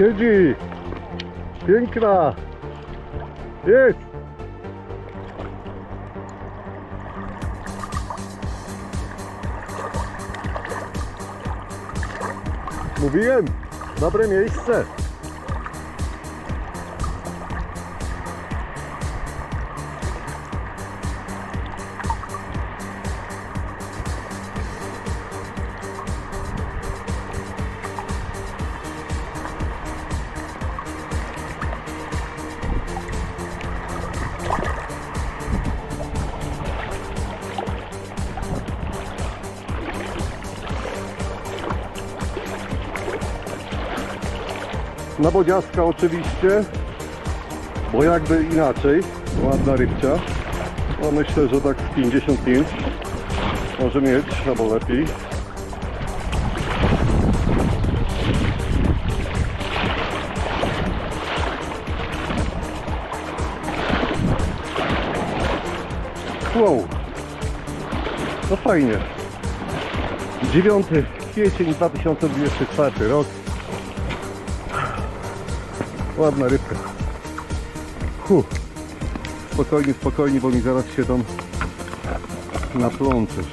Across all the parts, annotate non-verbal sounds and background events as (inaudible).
Siedzi! Piękna! Jest! Mówiłem! Dobre miejsce! Na bodziaska oczywiście, bo jakby inaczej, ładna rybcia. Myślę, że tak z 55 może mieć, albo lepiej. Wow, no fajnie. 9 kwiecień 2024 rok. Ładna rybka. Huh. Spokojnie, spokojnie, bo mi zaraz się tam naplączesz.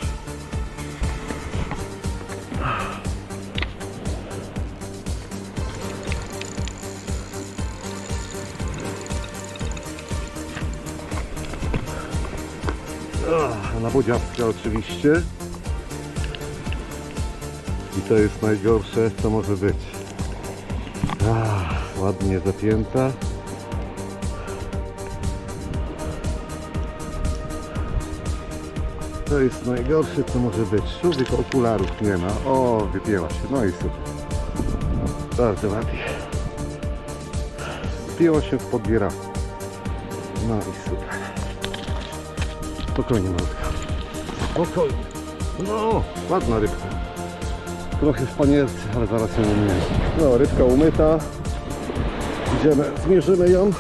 Ah, Na bodziawkę oczywiście. I to jest najgorsze, co może być. Ładnie zapięta. To jest najgorsze co może być. Człowiek okularów nie ma. O, wypięła się. No i super. Bardzo ładnie. Wpięła się w podbiera. No i super. Spokojnie malutka. Spokojnie. No, ładna rybka. Trochę w panierce, ale zaraz ją umyję. No, rybka umyta. Idziemy, zmierzymy ją.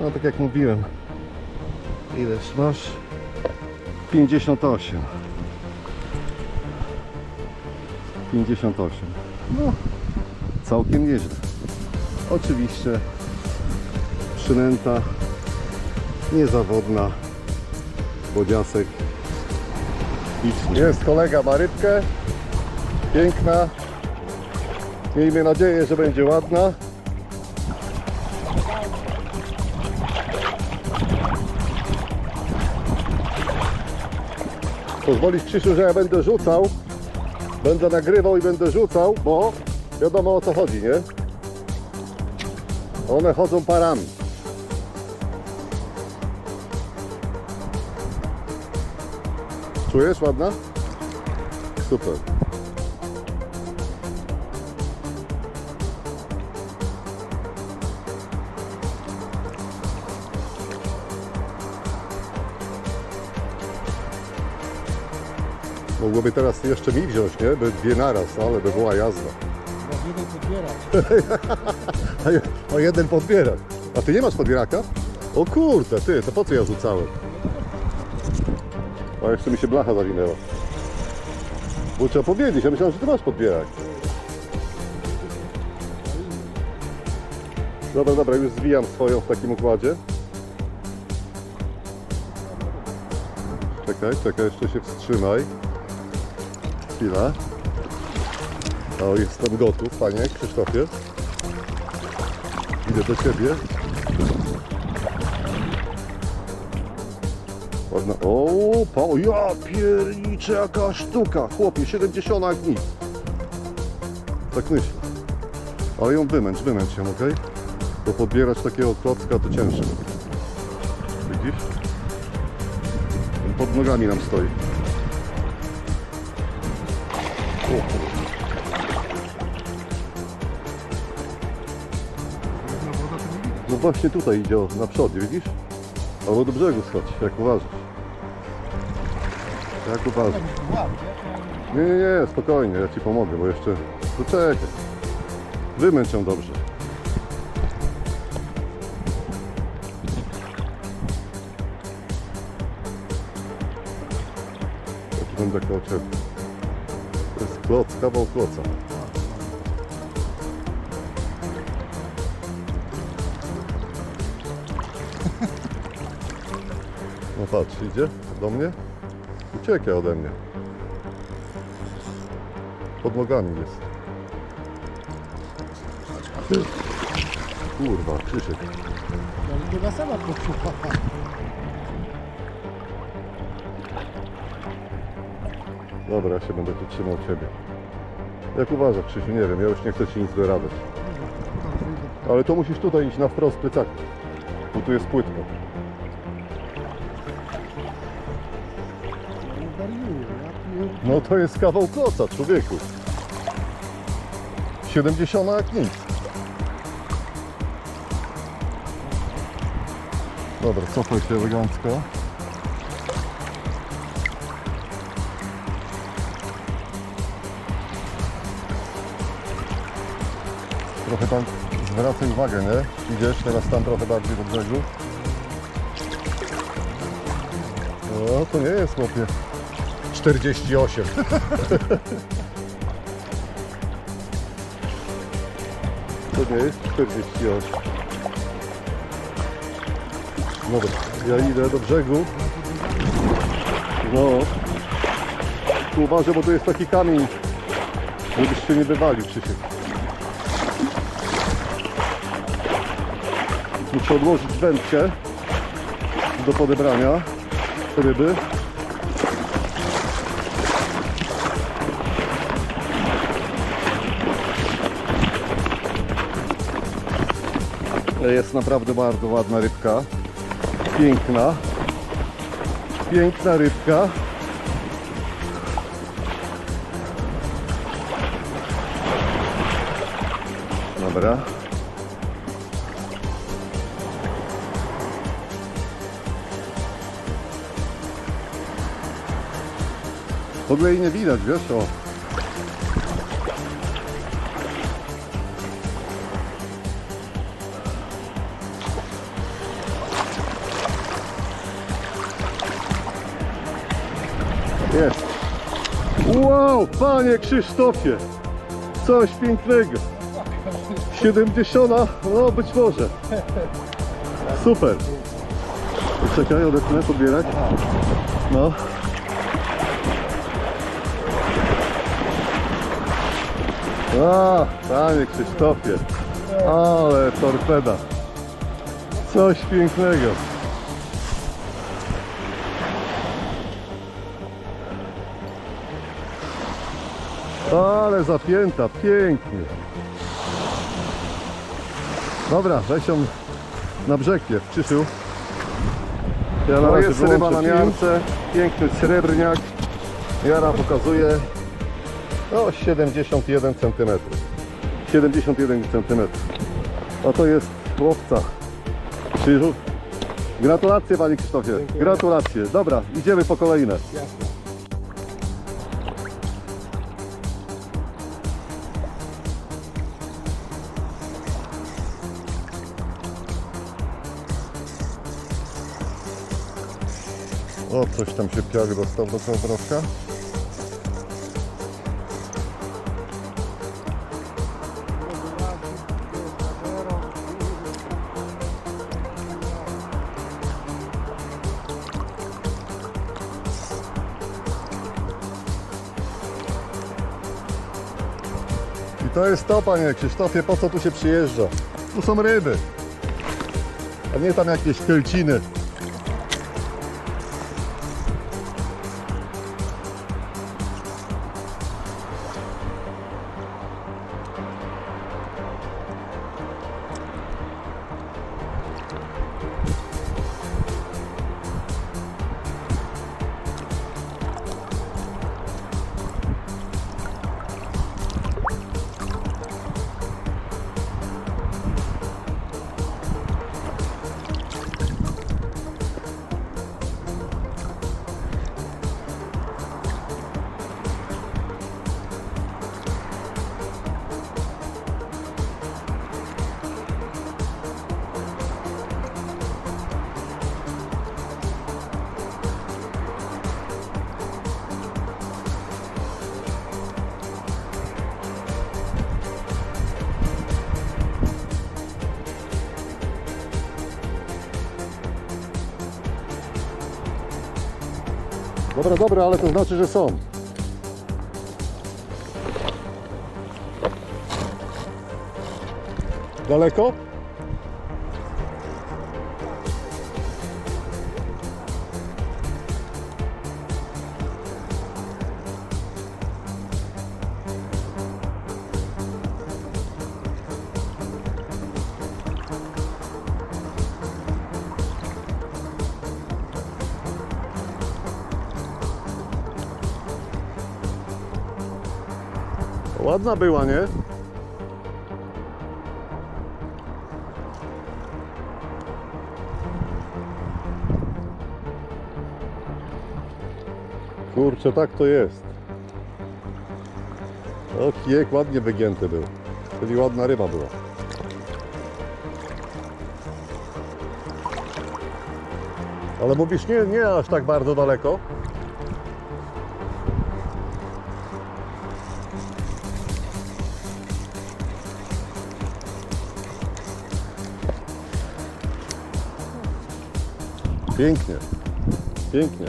No, tak jak mówiłem. Ileż masz? 58. 58. No, całkiem nieźle. Oczywiście przynęta niezawodna. Bodziasek jest kolega ma rybkę. Piękna. Miejmy nadzieję, że będzie ładna. Pozwolisz Krzysiu, że ja będę rzucał. Będę nagrywał i będę rzucał, bo wiadomo o co chodzi, nie? One chodzą parami. Czujesz ładna? Super. Mogłoby teraz jeszcze mi wziąć, nie? By dwie naraz, ale by była jazda. jeden (laughs) podbierać. A je- O jeden podbierak. A ty nie masz podbieraka? O kurde, ty, to po co ja rzucałem? A jeszcze mi się blacha zawinęła. Bo trzeba powiedzieć, ja myślałem, że ty masz podbierak. Dobra, dobra, już zwijam swoją w takim układzie. Czekaj, czekaj, jeszcze się wstrzymaj. Chwila. O, jestem gotów, panie Krzysztofie. Idę do ciebie. Ładna. O, pa, o, ja pierniczę, jaka sztuka. Chłopie, 70 jak nic. Tak myślę. Ale ją wymęcz, wymęcz ją, okej? Bo podbierać takiego klocka to ciężko. Widzisz? On pod nogami nam stoi. No właśnie tutaj idzie na przodzie, widzisz? Albo do brzegu schodź, jak uważasz. Jak uważasz. Nie, nie, nie, spokojnie, ja Ci pomogę, bo jeszcze... Tu czekaj. Wymęcz ją dobrze. Tu będę koło. Kloc, kawał kloca. No patrz, idzie do mnie. Ucieka ode mnie. Pod nogami jest. Kurwa, Krzysiek. No i chyba sama poczuła. Dobra, ja się będę tu trzymał Ciebie. Jak uważasz, Krzysiu? Nie wiem, ja już nie chcę Ci nic dorabiać. Ale to musisz tutaj iść na wprost plecaka. Bo tu jest płytko. No to jest kawał kloca, człowieku. 70 jak nic. Dobra, cofaj się elegancko. Trochę tam zwracaj uwagę, nie? Idziesz teraz tam trochę bardziej do brzegu. No to nie jest chłopie. 48. (laughs) To nie jest 48. Dobra, ja idę do brzegu. No. Tu uważaj, bo tu jest taki kamień, żebyś się nie wywalił, Krzysiek. Muszę odłożyć wędkę do podebrania ryby. Jest naprawdę bardzo ładna rybka. Piękna. Piękna rybka. Dobra. W ogóle jej nie widać, wiesz o. Jest. Wow, panie Krzysztofie. Coś pięknego. 70, no być może. Super. Czekaj, odetnę, podbierać. No. A, panie Krzysztofie. Ale torpeda. Coś pięknego. Ale zapięta, pięknie. Dobra, weź ją na brzeg, Krzysiu. Ja na razie jest ryba na miarce, piękny srebrniak. Jara pokazuje no 71 cm. 71 cm. A to jest łowca. Krzyżu. Gratulacje Panie Krzysztofie. Gratulacje. Dobra, idziemy po kolejne. Jasne. O, coś tam się piach dostał do kołowrotka. To jest to, panie Krzysztofie, po co tu się przyjeżdża? Tu są ryby, a nie tam jakieś kelciny. Dobra, dobra, ale to znaczy, że są. Daleko? Ładna była, nie? Kurczę, tak to jest. O, kijek ładnie wygięty był. Czyli ładna ryba była. Ale mówisz, nie, nie aż tak bardzo daleko. Pięknie. Pięknie.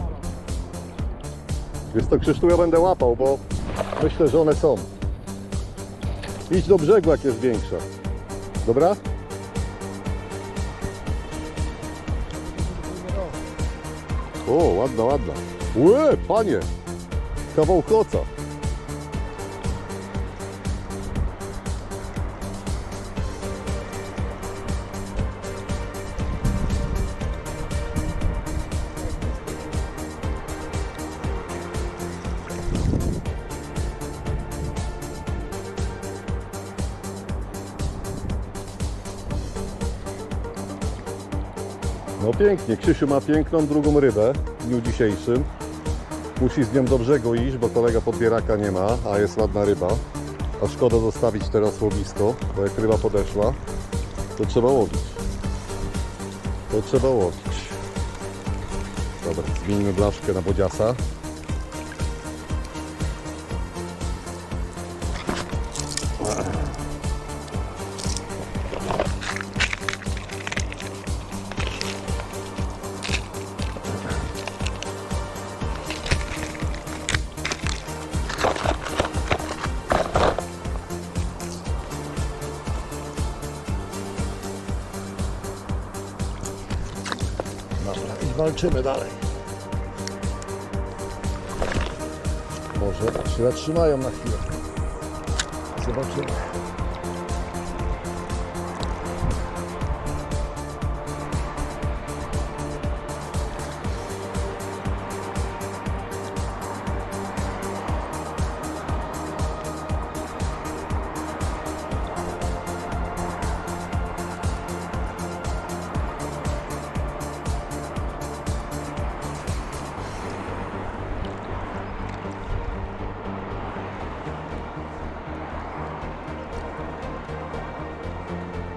Więc to Krzysztof ja będę łapał, bo myślę, że one są. Idź do brzegu, jak jest większa. Dobra? O, ładna, ładna. Łe, panie! Kawał koca. Pięknie, Krzysiu ma piękną drugą rybę w dniu dzisiejszym. Musi z nią do brzegu iść, bo kolega podbieraka nie ma, a jest ładna ryba. A szkoda zostawić teraz łowisko, bo jak ryba podeszła, to trzeba łowić. To trzeba łowić. Dobra, zmienimy blaszkę na bodziasa. Walczymy dalej. Może się zatrzymają na chwilę. Zobaczymy.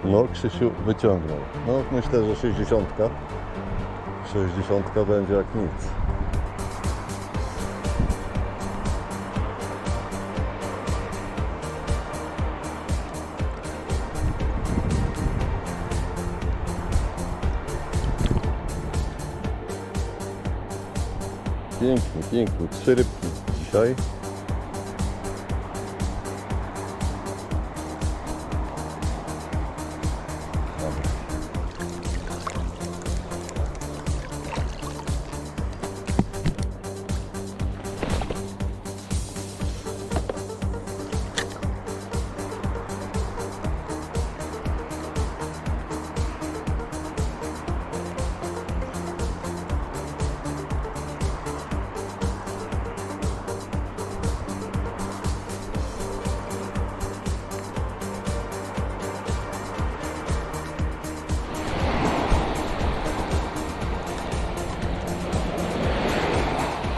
No, Krzysiu wyciągnął. No, myślę, że 60. 60 będzie jak nic. Pięknie, pięknie. Trzy rybki dzisiaj.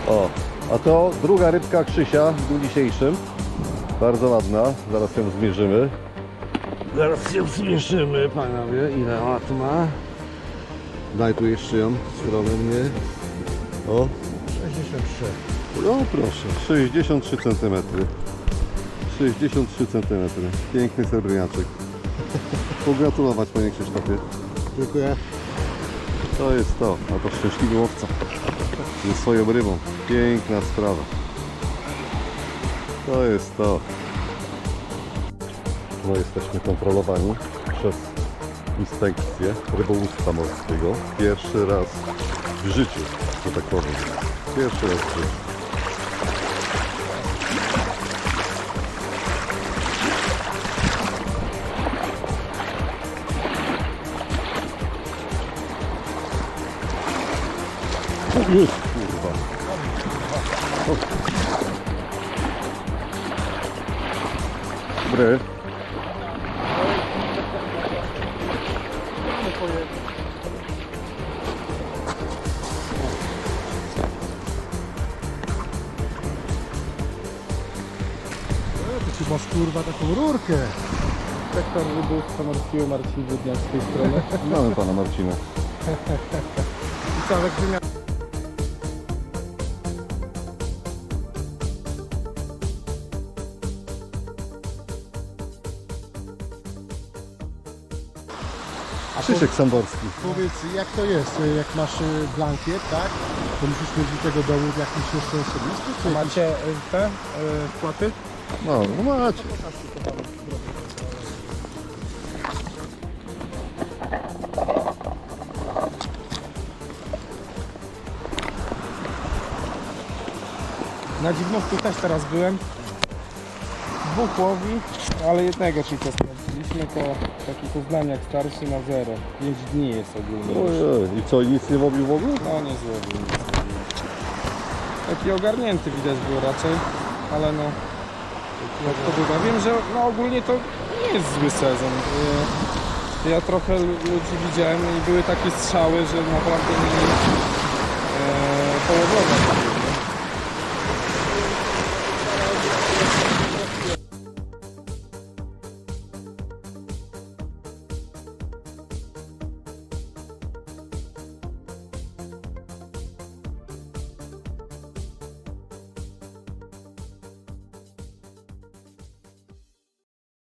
O, a to druga rybka Krzysia w dniu dzisiejszym. Bardzo ładna, zaraz ją zmierzymy. Zaraz ją zmierzymy, panowie, ile ona tu ma. Daj tu jeszcze ją, stronę mnie. O, 63. no proszę, 63 cm. 63 cm. Piękny srebrniaczek. Pogratulować panie Krzysztofie. Dziękuję. To jest to, a to szczęśliwy łowca. Ze swoją rybą. Piękna sprawa. To jest to. No jesteśmy kontrolowani przez inspekcję rybołówstwa morskiego. Pierwszy raz w życiu, że tak powiem. Pierwszy raz w życiu. Kurwa. Dobry. Ty masz kurwa taką rurkę. Sektor rybołówstwa morskiego Marcin Wydniak z tej strony. Mamy pana Marcina. (laughs) I co, jak wymiar... Krzysiek Samborski. Powiedz, jak to jest, y, jak masz y, blankiet, tak? To musisz mieć do tego dowód jakiś jeszcze osobisty, czy jakiś... Macie y, te y, wpłaty? No, no macie. Na Dziwnówku też teraz byłem. Dwóch łowi, ale jednego tylko sprawdziliśmy, to taki poznaniak starszy na zero. 5 dni jest ogólnie. Ojej, i co, nic nie łowił w ogóle? No nie złowił nic. Taki ogarnięty widać było raczej, ale no jak to bywa. Wiem, że no ogólnie to nie jest zły sezon. Y, Ja trochę lu- ludzi widziałem i były takie strzały, że naprawdę nie,